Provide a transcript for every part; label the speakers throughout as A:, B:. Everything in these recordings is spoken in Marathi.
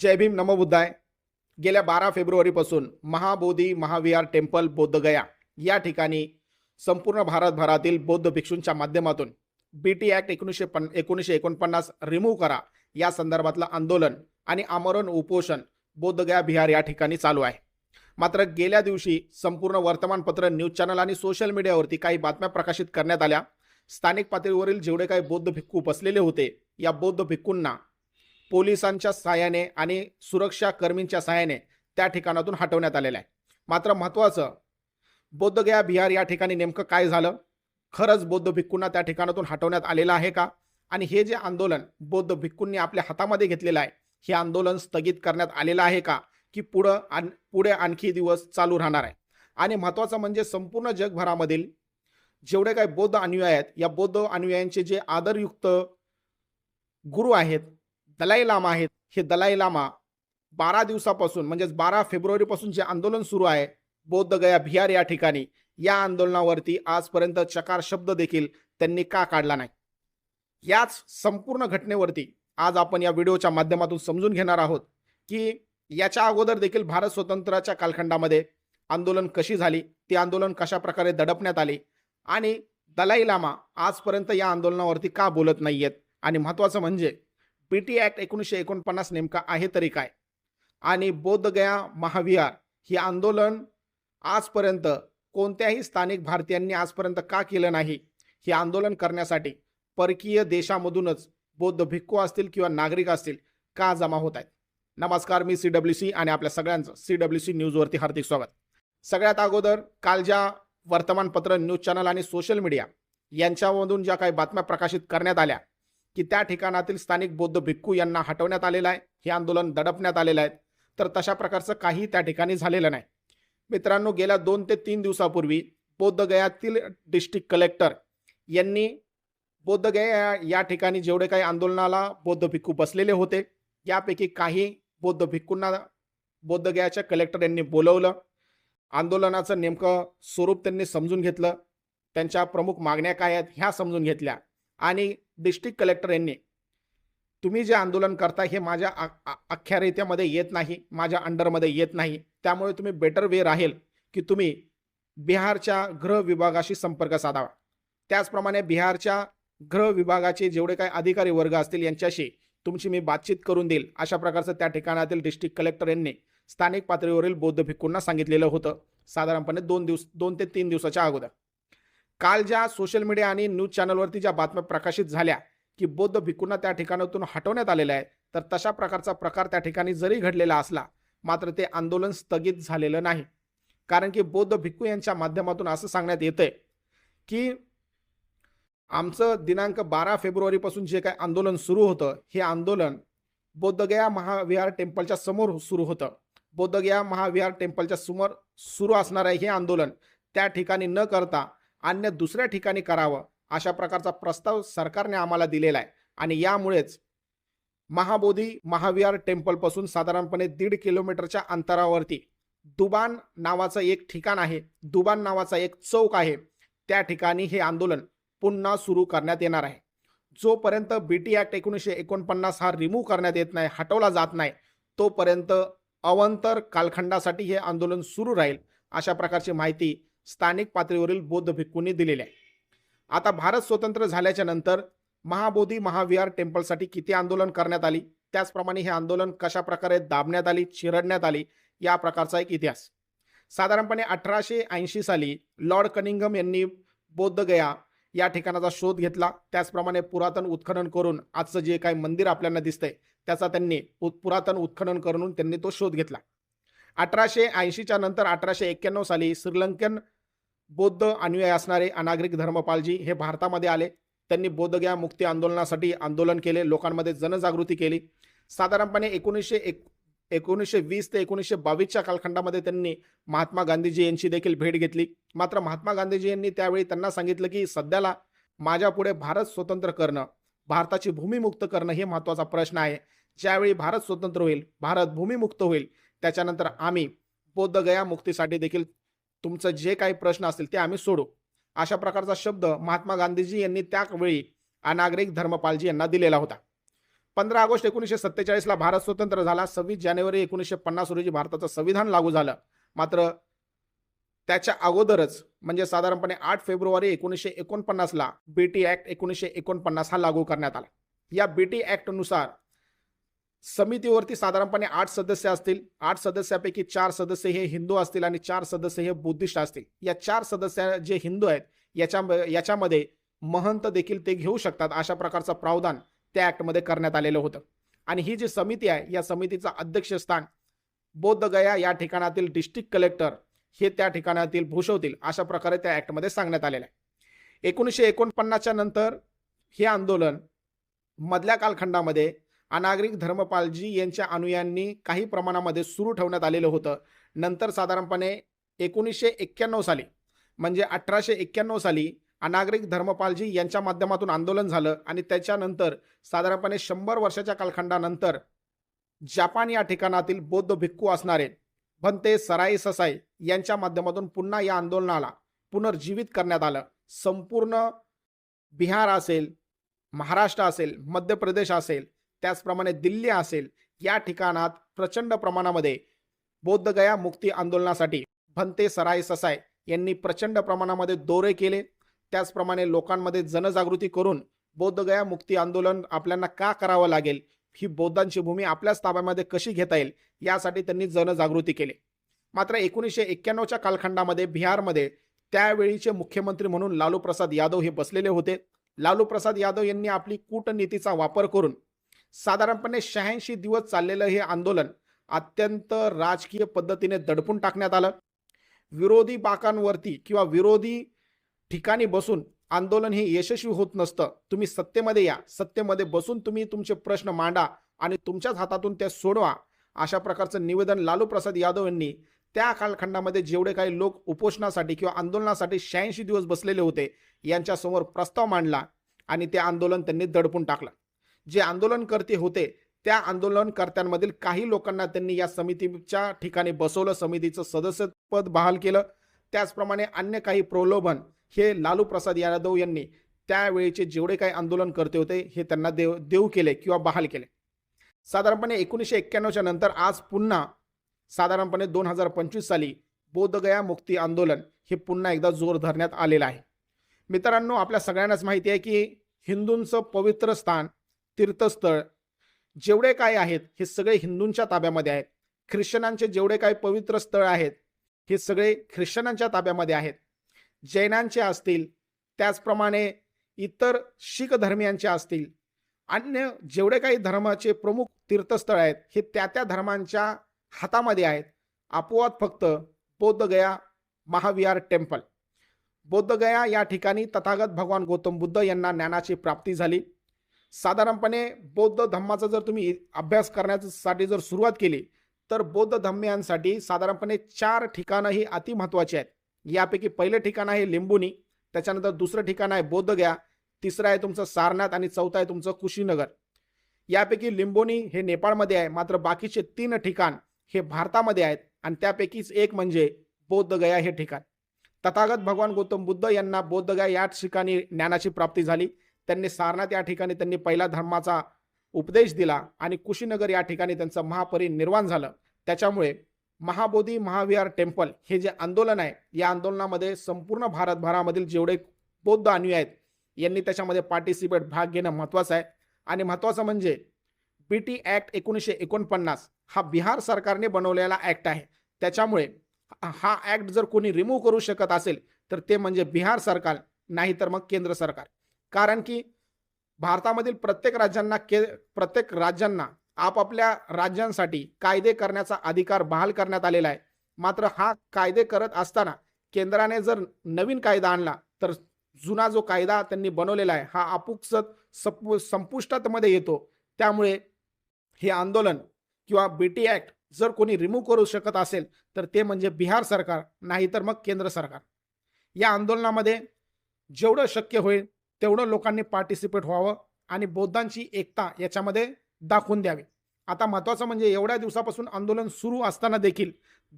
A: जय भीम नमोबुद्धाय गेल्या बारा फेब्रुवारीपासून महाबोधी महाविहार टेम्पल बोधगया या ठिकाणी संपूर्ण भारतभरातील बौद्ध भिक्षूंच्या माध्यमातून बी टी ॲक्ट एकोणीसशे पन एकोणीसशे एकोणपन्नास रिमूव्ह करा या संदर्भातलं आंदोलन आणि आमरण उपोषण बोधगया बिहार या ठिकाणी चालू आहे. मात्र गेल्या दिवशी संपूर्ण वर्तमानपत्र न्यूज चॅनल आणि सोशल मीडियावरती काही बातम्या प्रकाशित करण्यात आल्या. स्थानिक पातळीवरील जेवढे काही बौद्ध भिक्खू बसलेले होते या बौद्ध भिक्खूंना पोलिसांच्या सहाय्याने आणि सुरक्षा कर्मींच्या सहाय्याने त्या ठिकाणातून हटवण्यात आलेलं आहे. मात्र महत्त्वाचं बौद्धगया बिहार या ठिकाणी नेमकं काय झालं? खरंच बौद्ध भिक्खूंना त्या ठिकाणातून हटवण्यात आलेलं आहे का? आणि हे जे आंदोलन बौद्ध भिक्खूंनी आपल्या हातामध्ये घेतलेलं आहे हे आंदोलन स्थगित करण्यात आलेलं आहे का? की पुढं आण पुढे आणखी दिवस चालू राहणार आहे? आणि महत्त्वाचं म्हणजे संपूर्ण जगभरामधील जेवढे काही बौद्ध अनुयायी आहेत या बौद्ध अनुयायांचे जे आदरयुक्त गुरु आहेत दलाई लामा आहेत. हे दलाई लामा बारा दिवसापासून म्हणजेच बारा फेब्रुवारीपासून जे आंदोलन सुरू आहे बौद्ध गया बिहार या ठिकाणी या आंदोलनावरती आजपर्यंत चकार शब्द देखील त्यांनी का काढला नाही? याच संपूर्ण घटनेवरती आज आपण या व्हिडिओच्या माध्यमातून समजून घेणार आहोत की याच्या अगोदर देखील भारत स्वतंत्राच्या कालखंडामध्ये आंदोलन कशी झाली ती आंदोलन कशा प्रकारे दडपण्यात आली आणि दलाई लामा आजपर्यंत या आंदोलनावरती का बोलत नाही आहेत आणि महत्त्वाचं म्हणजे पी टी ॲक्ट एकोणीसशे एकोणपन्नास नेमका आहे तरी काय? आणि बोधगया महाविहार हे आंदोलन आजपर्यंत कोणत्याही स्थानिक भारतीयांनी आजपर्यंत का केलं नाही? हे आंदोलन करण्यासाठी परकीय देशामधूनच बौद्ध भिक्खू असतील किंवा नागरिक असतील का जमा होत आहेत? नमस्कार मी सी डब्ल्यू सी आणि आपल्या सगळ्यांचं सी डब्ल्यू सी न्यूजवरती हार्दिक स्वागत. सगळ्यात अगोदर काल ज्या वर्तमानपत्र न्यूज चॅनल आणि सोशल मीडिया यांच्यामधून ज्या काही बातम्या प्रकाशित करण्यात आल्या की त्या ठिकाणातील स्थानिक बौद्ध भिक्खू यांना हटवण्यात आलेलं आहे. हे आंदोलन दडपण्यात आलेलं आहे. तर तशा प्रकारचं काही त्या ठिकाणी झालेलं नाही. मित्रांनो गेल्या दोन ते तीन दिवसापूर्वी बौद्धगयातील डिस्ट्रिक्ट कलेक्टर यांनी बौद्धगया या ठिकाणी जेवढे काही आंदोलनाला बौद्ध भिक्खू बसलेले होते यापैकी काही बौद्ध भिक्खूंना बौद्धगयाच्या कलेक्टर यांनी बोलवलं. आंदोलनाचं नेमकं स्वरूप त्यांनी समजून घेतलं. त्यांच्या प्रमुख मागण्या काय आहेत ह्या समजून घेतल्या. आणि डिस्ट्रिक्ट कलेक्टर यांनी तुम्ही जे आंदोलन करता हे माझ्या आ- अख्ख्या रेत्यामध्ये येत नाही माझ्या अंडरमध्ये येत नाही. त्यामुळे तुम्ही बेटर वे राहील की तुम्ही बिहारच्या गृह विभागाशी संपर्क साधावा. त्याचप्रमाणे बिहारच्या गृह विभागाचे जेवढे काही अधिकारी वर्ग असतील यांच्याशी तुमची मी बातचीत करून देईल. अशा प्रकारचं त्या ठिकाणातील डिस्ट्रिक्ट कलेक्टर यांनी स्थानिक पातळीवरील बौद्ध भिक्खूंना सांगितलेलं होतं. साधारणपणे दोन दिवस दोन ते तीन दिवसाच्या अगोदर. काल ज्या सोशल मीडिया आणि न्यूज चॅनलवरती ज्या बातम्या प्रकाशित झाल्या की बौद्ध भिक्खूंना त्या ठिकाणातून हटवण्यात आलेलं आहे तर तशा प्रकारचा प्रकार त्या ठिकाणी जरी घडलेला असला मात्र ते आंदोलन स्थगित झालेलं नाही. कारण की बौद्ध भिक्खू यांच्या माध्यमातून असं सांगण्यात येतंय की आमचं दिनांक बारा फेब्रुवारीपासून जे काही आंदोलन सुरू होतं हे आंदोलन बौद्धगया महाविहार टेम्पलच्या समोर सुरू होतं. बौद्धगया महाविहार टेम्पलच्या समोर सुरू असणार आहे हे आंदोलन त्या ठिकाणी न करता अन्य दुसऱ्या ठिकाणी करावं अशा प्रकारचा प्रस्ताव सरकारने आम्हाला दिलेला आहे. आणि यामुळेच महाबोधी महाविहार टेम्पलपासून साधारणपणे दीड किलोमीटरच्या अंतरावरती दुबान नावाचं एक ठिकाण आहे. दुबान नावाचा एक चौक आहे. त्या ठिकाणी हे आंदोलन पुन्हा सुरू करण्यात येणार आहे. जोपर्यंत बी टी ॲक्ट एकोणीसशे एकोणपन्नास हा रिमूव्ह करण्यात येत नाही हटवला जात नाही तोपर्यंत अवंतर कालखंडासाठी हे आंदोलन सुरू राहील अशा प्रकारची माहिती स्थानिक पातळीवरील बौद्ध भिक्खूंनी दिलेले आहे आता भारत स्वतंत्र झाल्याच्यानंतर महाबोधी महाविहार टेम्पलसाठी किती आंदोलन करण्यात आली? त्याचप्रमाणे हे आंदोलन कशा प्रकारे दाबण्यात आली चिरडण्यात आली या प्रकारचा एक इतिहास. साधारणपणे अठराशे ऐंशी साली लॉर्ड कनिंगम यांनी बौद्धगया या ठिकाणाचा शोध घेतला. त्याचप्रमाणे पुरातन उत्खनन करून आजचं जे काही मंदिर आपल्याला दिसतंय त्याचा त्यांनी पुरातन उत्खनन करून त्यांनी तो शोध घेतला. अठराशे ऐंशीच्या नंतर अठराशे एक्क्याण्णव साली श्रीलंकन बौद्ध अनुयायी असणारे अनागरिक धर्मपालजी हे भारतामध्ये आले. त्यांनी बौद्धग्या मुक्ती आंदोलनासाठी आंदोलन केले लोकांमध्ये जनजागृती केली. साधारणपणे एकोणीसशे एक एकोणीसशे वीस ते एकोणीसशे बावीसच्या कालखंडामध्ये त्यांनी महात्मा गांधीजी यांची देखील भेट घेतली. मात्र महात्मा गांधीजी यांनी त्यावेळी त्यांना सांगितलं की सध्याला माझ्यापुढे भारत स्वतंत्र करणं भारताची भूमिमुक्त करणं हे महत्त्वाचा प्रश्न आहे. ज्यावेळी भारत स्वतंत्र होईल भारत भूमिमुक्त होईल त्याच्यानंतर आम्ही बोधगया मुक्तीसाठी देखील तुमचं जे काही प्रश्न असतील ते आम्ही सोडू. अशा प्रकारचा शब्द महात्मा गांधीजी यांनी त्यावेळी अनागरिक धर्मपालजी यांना दिलेला होता. पंधरा ऑगस्ट एकोणीसशे सत्तेचाळीसला भारत स्वतंत्र झाला. सव्वीस जानेवारी एकोणीसशे पन्नास रोजी भारताचं संविधान लागू झालं. मात्र त्याच्या अगोदरच म्हणजे साधारणपणे आठ फेब्रुवारी एकोणीसशे एकोणपन्नासला बी टी ॲक्ट एकोणीसशे एकोणपन्नास हा लागू करण्यात आला. या बी टी ॲक्टनुसार समितीवरती साधारणपणे आठ सदस्य असतील. आठ सदस्यापैकी चार सदस्य हे हिंदू असतील आणि चार सदस्य हे बुद्धिस्ट असतील. या चार सदस्य जे हिंदू आहेत याच्या याच्यामध्ये महंत देखील ते घेऊ शकतात अशा प्रकारचं प्रावधान त्या ऍक्टमध्ये करण्यात आलेलं होतं. आणि ही जी समिती आहे या समितीचं अध्यक्षस्थान बोधगया या ठिकाणातील डिस्ट्रिक्ट कलेक्टर हे त्या ठिकाणातील भूषवतील अशा प्रकारे त्या ऍक्टमध्ये सांगण्यात आलेलं आहे. एकोणीसशे एकोणपन्नासच्या नंतर हे आंदोलन मधल्या कालखंडामध्ये अनागरिक धर्मपालजी यांच्या अनुयांनी काही प्रमाणामध्ये सुरू ठेवण्यात आलेलं होतं. नंतर साधारणपणे एकोणीसशे एक्क्याण्णव साली म्हणजे अठराशे एक्क्याण्णव साली अनागरिक धर्मपालजी यांच्या माध्यमातून आंदोलन झालं आणि त्याच्यानंतर साधारणपणे शंभर वर्षाच्या कालखंडानंतर जापान या ठिकाणातील बौद्ध भिक्खू असणारे भंते सराई ससाई यांच्या माध्यमातून पुन्हा या आंदोलनाला पुनर्जीवित करण्यात आलं. संपूर्ण बिहार असेल महाराष्ट्र असेल मध्य प्रदेश असेल त्याचप्रमाणे दिल्ली असेल या ठिकाणात प्रचंड प्रमाणामध्ये बौद्धगया मुक्ती आंदोलनासाठी भंते सराय ससाय यांनी प्रचंड प्रमाणामध्ये दौरे केले. त्याचप्रमाणे लोकांमध्ये जनजागृती करून बौद्धगया मुक्ती आंदोलन आपल्याला का करावं लागेल? ही बौद्धांची भूमी आपल्याच ताब्यामध्ये कशी घेता येईल? यासाठी त्यांनी जनजागृती केली. मात्र एकोणीसशे एक्क्याण्णवच्या कालखंडामध्ये बिहारमध्ये त्यावेळीचे मुख्यमंत्री म्हणून लालू प्रसाद यादव हे बसलेले होते. लालू प्रसाद यादव यांनी आपली कूटनीतीचा वापर करून साधारणपणे शहाऐंशी दिवस चाललेलं हे आंदोलन अत्यंत राजकीय पद्धतीने दडपून टाकण्यात आलं. विरोधी बाकांवरती किंवा विरोधी ठिकाणी बसून आंदोलन हे यशस्वी होत नसतं. तुम्ही सत्तेमध्ये या. सत्तेमध्ये बसून तुम्ही तुमचे प्रश्न मांडा आणि तुमच्याच हातातून ते सोडवा अशा प्रकारचं निवेदन लालू प्रसाद यादव यांनी त्या कालखंडामध्ये जेवढे काही लोक उपोषणासाठी किंवा आंदोलनासाठी शहाऐंशी दिवस बसलेले होते यांच्यासमोर प्रस्ताव मांडला आणि ते आंदोलन त्यांनी दडपून टाकलं. जे आंदोलनकर्ते होते त्या आंदोलनकर्त्यांमधील काही लोकांना त्यांनी या समितीच्या ठिकाणी बसवलं समितीचं सदस्यपद बहाल केलं. त्याचप्रमाणे अन्य काही प्रलोभन हे लालू प्रसाद यादव यांनी त्यावेळेचे जेवढे काही आंदोलन करते होते हे त्यांना देव देऊ केले किंवा बहाल केले. साधारणपणे एकोणीसशे एक्क्याण्णवच्या नंतर आज पुन्हा साधारणपणे दोन हजार पंचवीस साली बोधगया मुक्ती आंदोलन हे पुन्हा एकदा जोर धरण्यात आलेलं आहे. मित्रांनो आपल्या सगळ्यांनाच माहिती आहे की हिंदूंचं पवित्र स्थान तीर्थस्थळ जेवढे काय आहेत हे सगळे हिंदूंच्या ताब्यामध्ये आहेत. ख्रिश्चनांचे जेवढे काय पवित्र स्थळ आहेत हे सगळे ख्रिश्चनांच्या ताब्यामध्ये आहेत. जैनांचे असतील त्याचप्रमाणे इतर शीख धर्मियांचे असतील अन्य जेवढे काही धर्माचे प्रमुख तीर्थस्थळ आहेत हे त्या त्या धर्मांच्या हातामध्ये आहेत. अपवाद फक्त बौद्धगया महाविहार टेम्पल. बौद्धगया या ठिकाणी तथागत भगवान गौतम बुद्ध यांना ज्ञानाची प्राप्ती झाली. साधारणपणे बौद्ध धम्माचा जर तुम्ही अभ्यास करण्यासाठी जर सुरुवात केली तर बौद्ध धम्मियांसाठी साधारणपणे चार ठिकाणं ही अतिमहत्त्वाची आहेत. यापैकी पहिलं ठिकाण आहे लिंबुनी त्याच्यानंतर दुसरं ठिकाण आहे बोधगया तिसरं आहे तुमचं सारनाथ आणि चौथं आहे तुमचं कुशीनगर. यापैकी लिंबोनी हे नेपाळमध्ये आहे मात्र बाकीचे तीन ठिकाण हे भारतामध्ये आहेत आणि त्यापैकीच एक म्हणजे बौद्धगया हे ठिकाण. तथागत भगवान गौतम बुद्ध यांना बौद्धगया या ठिकाणी ज्ञानाची प्राप्ती झाली. त्यांनी सारनाथ या ठिकाणी त्यांनी पहिला धर्माचा उपदेश दिला आणि कुशीनगर या ठिकाणी त्यांचं महापरिनिर्वाण झालं. त्याच्यामुळे महाबोधी महाविहार टेम्पल हे जे आंदोलन आहे या आंदोलनामध्ये संपूर्ण भारतभरामधील जेवढे बौद्ध अनुयायी आहेत यांनी त्याच्यामध्ये पार्टिसिपेट भाग घेणं महत्त्वाचं आहे. आणि महत्त्वाचं म्हणजे बी टी ॲक्ट एकोणीसशे एकोणपन्नास हा बिहार सरकारने बनवलेला ॲक्ट आहे. त्याच्यामुळे हा ॲक्ट जर कोणी रिमूव्ह करू शकत असेल तर ते म्हणजे बिहार सरकार नाही तर मग केंद्र सरकार. कारण की भारतामधील प्रत्येक राज्यांना के प्रत्येक राज्यांना आपापल्या राज्यांसाठी कायदे करण्याचा अधिकार बहाल करण्यात आलेला आहे. मात्र हा कायदे करत असताना केंद्राने जर नवीन कायदा आणला तर जुना जो कायदा त्यांनी बनवलेला आहे हा अपुकसत संपु संपुष्टातमध्ये येतो. त्यामुळे हे आंदोलन किंवा बी टी ॲक्ट जर कोणी रिमूव्ह करू शकत असेल तर ते म्हणजे बिहार सरकार नाही तर मग केंद्र सरकार. या आंदोलनामध्ये जेवढं शक्य होईल तेवढं लोकांनी पार्टिसिपेट व्हावं आणि बौद्धांची एकता याच्यामध्ये दाखवून द्यावी. आता महत्त्वाचं म्हणजे एवढ्या दिवसापासून आंदोलन सुरू असताना देखील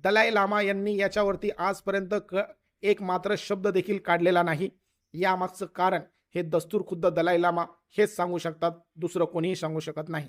A: दलाई लामा यांनी याच्यावरती आजपर्यंत क एक मात्र शब्द देखील काढलेला नाही. यामागचं कारण हे दस्तूर खुद्द दलाई लामा हेच सांगू शकतात दुसरं कोणीही सांगू शकत नाही.